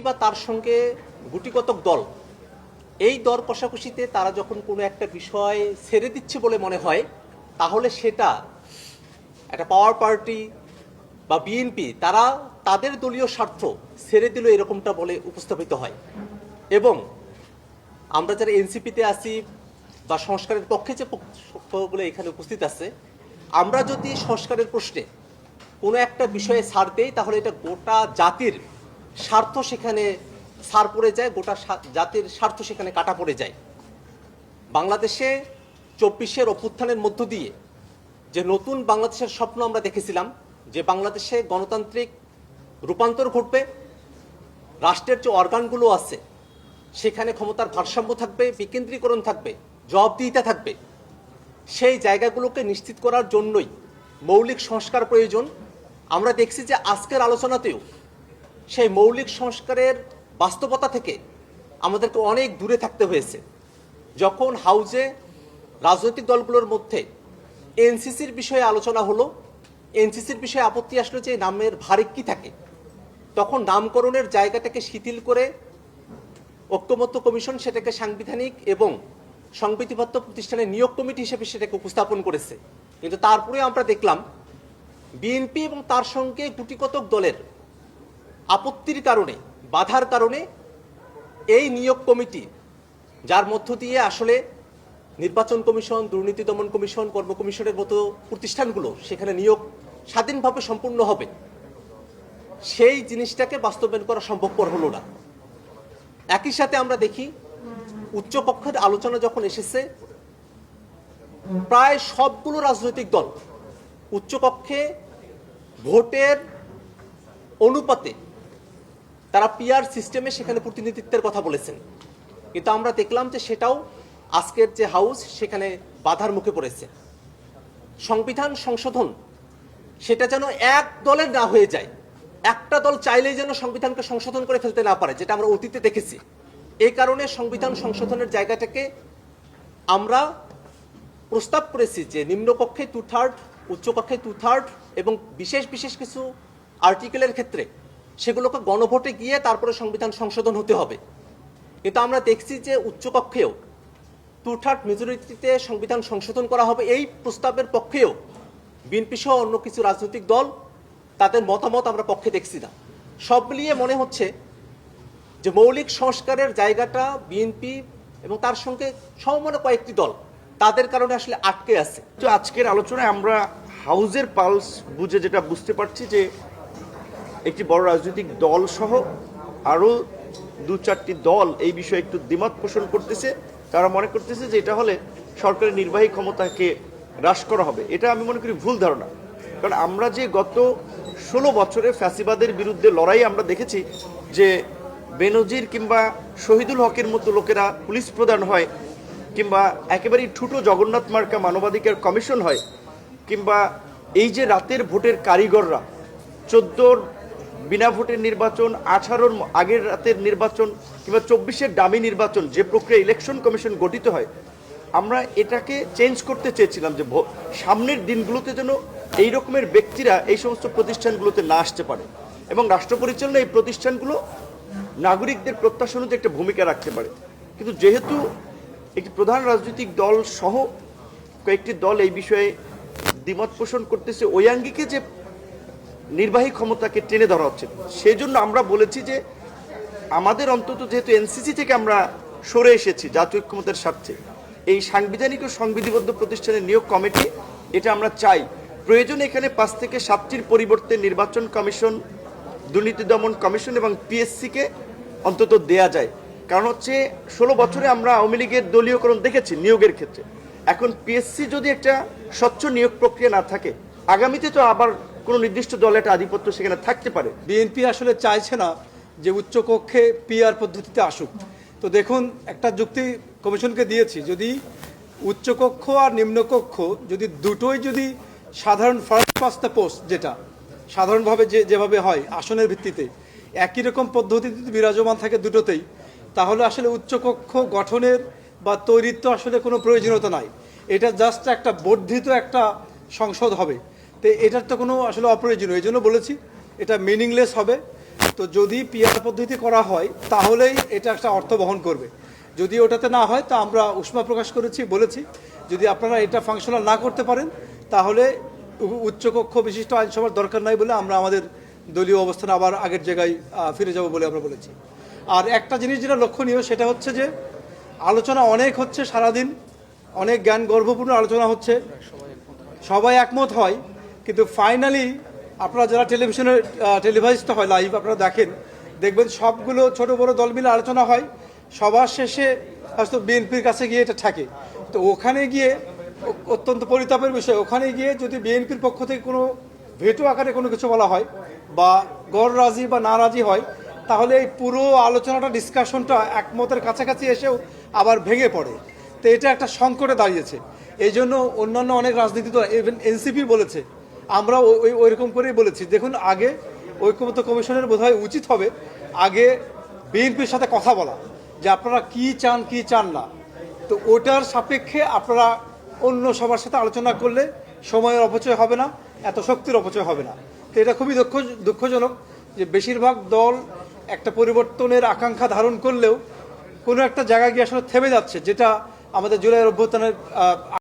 বা তার সঙ্গে গুটিকতক দল, এই দর কষাকষিতে তারা যখন কোনো একটা বিষয় ছেড়ে দিচ্ছে বলে মনে হয়, তাহলে সেটা একটা পাওয়ার পার্টি বা বিএনপি তারা তাদের দলীয় স্বার্থ ছেড়ে দিল এরকমটা বলে উপস্থাপিত হয়। এবং আমরা যারা এনসিপিতে আছি বা সংস্কারের পক্ষে যে পক্ষগুলো এখানে উপস্থিত আছে, আমরা যদি সংস্কারের প্রশ্নে কোনো একটা বিষয়ে ছাড় দেই, তাহলে এটা গোটা জাতির স্বার্থ সেখানে সার পড়ে যায়, গোটা জাতির স্বার্থ সেখানে কাটা পড়ে যায়। বাংলাদেশে চব্বিশের অভ্যুত্থানের মধ্য দিয়ে যে নতুন বাংলাদেশের স্বপ্ন আমরা দেখেছিলাম, যে বাংলাদেশে গণতান্ত্রিক রূপান্তর ঘটবে, রাষ্ট্রের যে অর্গানগুলো আছে, সেখানে ক্ষমতার ভারসাম্য থাকবে, বিকেন্দ্রীকরণ থাকবে, জবাবদিহিতা থাকবে, সেই জায়গাগুলোকে নিশ্চিত করার জন্যই মৌলিক সংস্কার প্রয়োজন। আমরা দেখছি যে আজকের আলোচনাতেও সেই মৌলিক সংস্কারের বাস্তবতা থেকে আমাদেরকে অনেক দূরে থাকতে হয়েছে। যখন হাউজে রাজনৈতিক দলগুলোর মধ্যে এনসিসির বিষয়ে আলোচনা হলো, এনসিসির বিষয়ে আপত্তি আসলো যে নামের ভারে কি থাকে, তখন নামকরণের জায়গাটাকে শিথিল করে ঐক্যমত্য কমিশন সেটাকে সাংবিধানিক এবং সংবিধিবদ্ধ প্রতিষ্ঠানের নিয়োগ কমিটি হিসেবে সেটাকে উপস্থাপন করেছে। কিন্তু তারপরে আমরা দেখলাম, বিএনপি এবং তার সঙ্গে গুটিকতক দলের আপত্তির কারণে, বাধার কারণে এই নিয়োগ কমিটি, যার মধ্য দিয়ে আসলে নির্বাচন কমিশন, দুর্নীতি দমন কমিশন, কর্ম কমিশনের মতো প্রতিষ্ঠানগুলো সেখানে নিয়োগ স্বাধীনভাবে সম্পূর্ণ হবে, সেই জিনিসটাকে বাস্তবায়ন করা সম্ভবপর হলো না। একই সাথে আমরা দেখি উচ্চকক্ষের আলোচনা যখন এসেছে, প্রায় সবগুলো রাজনৈতিক দল উচ্চকক্ষে ভোটের অনুপাতে তারা পিয়ার সিস্টেমে সেখানে প্রতিনিধিত্বের কথা বলেছেন। কিন্তু আমরা দেখলাম যে সেটাও আজকের যে হাউস সেখানে বাধার মুখে পড়েছে। সংবিধান সংশোধন, সেটা যেন এক দলের না হয়ে যায়। একটা দল চাইলেই যেন সংবিধানকে সংশোধন করে ফেলতে না পারে, যেটা আমরা অতীতে দেখেছি। এই কারণে সংবিধান সংশোধনের জায়গাটাকে আমরা প্রস্তাব করেছি যে নিম্নকক্ষে টু থার্ড উচ্চকক্ষে টু থার্ড এবং বিশেষ বিশেষ কিছু আর্টিকেলের ক্ষেত্রে সেগুলোকে গণভোটে গিয়ে তারপরে সংবিধান সংশোধন হতে হবে। কিন্তু আমরা দেখছি যে উচ্চকক্ষেও টু থার্ড মেজরিটিতে সংবিধান সংশোধন করা হবে এই প্রস্তাবের পক্ষেও বিএনপি সহ অন্য কিছু রাজনৈতিক দল তাদের মতামত আমরা পক্ষে দেখছি না। সব মিলিয়ে মনে হচ্ছে যে মৌলিক সংস্কারের জায়গাটা বিএনপি এবং তার সঙ্গে সমমনে কয়েকটি দল তাদের কারণে আসলে আটকে আছে। তো আজকের আলোচনায় আমরা হাউজের পালস বুঝে যেটা বুঝতে পারছি যে একটি বড় রাজনৈতিক দল সহ আরও দু চারটি দল এই বিষয়ে একটু দ্বিমত পোষণ করতেছে। তারা মনে করতেছে যে এটা হলে সরকারের নির্বাহী ক্ষমতাকে হ্রাস করা হবে। এটা আমি মনে করি ভুল ধারণা। কারণ আমরা যে গত ষোলো বছরে ফ্যাসিবাদের বিরুদ্ধে লড়াই আমরা দেখেছি যে বেনজির কিংবা শহীদুল হকের মতো লোকেরা পুলিশ প্রদান হয় কিংবা একেবারেই ঠুটো জগন্নাথ মার্কা মানবাধিকার কমিশন হয় কিংবা এই যে রাতের ভোটের কারিগররা, চোদ্দোর বিনা ভোটের নির্বাচন, আঠারোর আগের রাতের নির্বাচন কিংবা চব্বিশের দামি নির্বাচন যে প্রক্রিয়া ইলেকশন কমিশন গঠিত হয়, আমরা এটাকে চেঞ্জ করতে চেয়েছিলাম যে সামনের দিনগুলোতে যেন এই রকমের ব্যক্তিরা এই সমস্ত প্রতিষ্ঠানগুলোতে না আসতে পারে এবং রাষ্ট্র পরিচালনা এই প্রতিষ্ঠানগুলো নাগরিকদের প্রত্যাশা অনুযায়ী একটা ভূমিকা রাখতে পারে। কিন্তু যেহেতু একটি প্রধান রাজনৈতিক দল সহ কয়েকটি দল এই বিষয়ে দ্বিমত পোষণ করতেছে ওই আঙ্গিকে যে নির্বাহী ক্ষমতাকে টেনে ধরা হচ্ছে। সেই জন্য আমরা বলেছি যে আমাদের অন্তত যেহেতু এনসিসি থেকে আমরা সরে এসেছি জাতীয় ঐক্যমতের স্বার্থে, এই সাংবিধানিক ও সংবিধিবদ্ধ প্রতিষ্ঠানের নিয়োগ কমিটি, এটা আমরা চাই। প্রয়োজন এখানে পাঁচ থেকে সাতটির পরিবর্তে নির্বাচন কমিশন, দুর্নীতি দমন কমিশন এবং পিএসসিকে অন্তত দেয়া যায়। কারণ হচ্ছে ষোলো বছরে আমরা আওয়ামী লীগের দলীয়করণ দেখেছি নিয়োগের ক্ষেত্রে। এখন পিএসসি যদি একটা স্বচ্ছ নিয়োগ প্রক্রিয়া না থাকে, আগামীতে তো আবার কোনো নির্দিষ্ট দলে একটা আধিপত্য সেখানে থাকতে পারে। বিএনপি আসলে চাইছে না যে উচ্চকক্ষে পিআর পদ্ধতিতে আসুক। তো দেখুন, একটা যুক্তি কমিশনকে দিয়েছি, যদি উচ্চকক্ষ আর নিম্নকক্ষ যদি দুটোই যদি সাধারণ ফার্স্ট পাস্ট পোস্ট যেটা, সাধারণভাবে যে, যেভাবে হয় আসনের ভিত্তিতে, একই রকম পদ্ধতিতে যদি বিরাজমান থাকে দুটোতেই, তাহলে আসলে উচ্চকক্ষ গঠনের বা তৈরির তো আসলে কোনো প্রয়োজনীয়তা নাই। এটা জাস্ট একটা বর্ধিত একটা সংসদ হবে। তো এটার তো কোনো আসলে অপ্রয়োজনীয়, এই জন্য বলেছি এটা মিনিংলেস হবে। তো যদি পিয়ার পদ্ধতি করা হয়, তাহলেই এটা একটা অর্থ বহন করবে। যদি ওটাতে না হয়, তা আমরা উষ্মা প্রকাশ করেছি, বলেছি। যদি আপনারা এটা ফাংশনাল না করতে পারেন, তাহলে উচ্চকক্ষ বিশিষ্ট আইনসভার দরকার নাই বলে আমরা আমাদের দলীয় অবস্থান আবার আগের জায়গায় ফিরে যাব বলে আমরা বলেছি। আর একটা জিনিস যেটা লক্ষণীয়, সেটা হচ্ছে যে আলোচনা অনেক হচ্ছে সারাদিন, অনেক জ্ঞান গর্ভপূর্ণ আলোচনা হচ্ছে। সবাই একমত হয় কিন্তু ফাইনালি আপনারা যারা টেলিভিশনে টেলিভাইজড হয় লাইভ আপনারা দেখেন, দেখবেন সবগুলো ছোট বড় দল মিলে আলোচনা হয়। সবার শেষে হয়তো বিএনপির কাছে গিয়ে এটা থাকে। তো ওখানে গিয়ে অত্যন্ত পরিতাপের বিষয়, ওখানে গিয়ে যদি বিএনপির পক্ষ থেকে কোনো ভেটো আকারে কোনো কিছু বলা হয় বা গড় রাজি বা না রাজি হয়, তাহলে এই পুরো আলোচনাটা ডিসকাশনটা একমতের কাছাকাছি এসেও আবার ভেঙে পড়ে। তো এটা একটা সংকটে দাঁড়িয়েছে। এই জন্য অন্যান্য অনেক রাজনীতি দল ইভেন এনসিপি বলেছে আমরা ওই ওইরকম করেই বলেছি। দেখুন আগে ঐক্যমত্য কমিশনের বোধহয় উচিত হবে আগে বিএনপির সাথে কথা বলা যে আপনারা কি চান কি চান না। তো ওটার সাপেক্ষে আপনারা অন্য সবার সাথে আলোচনা করলে সময়ের অপচয় হবে না এত শক্তির অপচয় হবে না। তো এটা খুবই দুঃখ দুঃখজনক যে বেশিরভাগ দল একটা পরিবর্তনের আকাঙ্ক্ষা ধারণ করলেও কোনো একটা জায়গায় গিয়ে আসলে থেমে যাচ্ছে যেটা আমাদের জুলাই অভ্যুত্থানের আহ,